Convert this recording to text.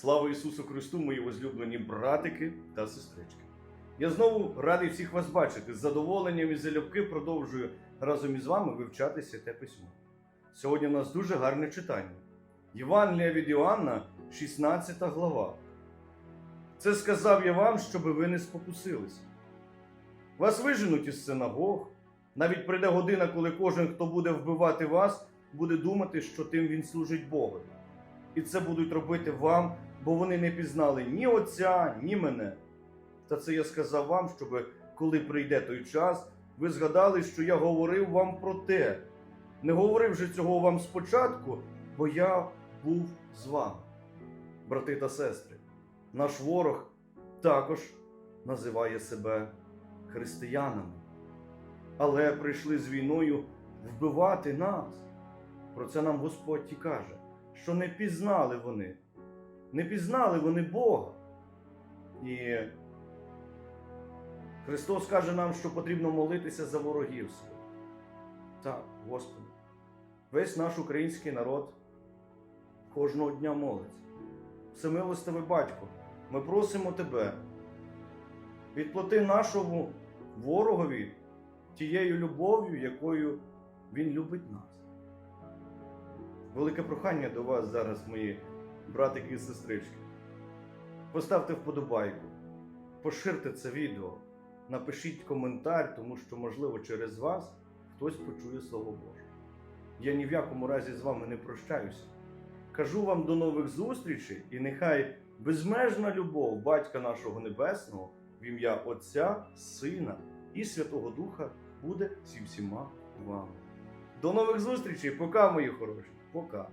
Слава Ісусу Христу, мої возлюблені братики та сестрички. Я знову радий всіх вас бачити. З задоволенням і залюбки продовжую разом із вами вивчати святе письмо. Сьогодні у нас дуже гарне читання. Євангелія від Іоанна, 16 глава. Це сказав я вам, щоб ви не спокусилися. Вас виженуть із синагог. Навіть прийде година, коли кожен, хто буде вбивати вас, буде думати, що тим він служить Богу. І це будуть робити вам, бо вони не пізнали ні Отця, ні мене. Та це я сказав вам, щоб коли прийде той час, ви згадали, що я говорив вам про те. Не говорив же цього вам спочатку, бо я був з вами. Брати та сестри, наш ворог також називає себе християнами, але прийшли з війною вбивати нас. Про це нам Господь і каже, що не пізнали вони, не пізнали вони Бога. І Христос каже нам, що потрібно молитися за ворогів своїх. Так, Господи, весь наш український народ кожного дня молиться. Всемилостивий батько, ми просимо Тебе, відплати нашому ворогові тією любов'ю, якою він любить нас. Велике прохання до вас зараз, мої братики і сестрички. Поставте вподобайку, поширте це відео, напишіть коментар, тому що, можливо, через вас хтось почує Слово Боже. Я ні в якому разі з вами не прощаюся. Кажу вам до нових зустрічей, і нехай безмежна любов Батька нашого Небесного в ім'я Отця, Сина і Святого Духа буде зі всіма вами. До нових зустрічей, пока, мої хороші, пока.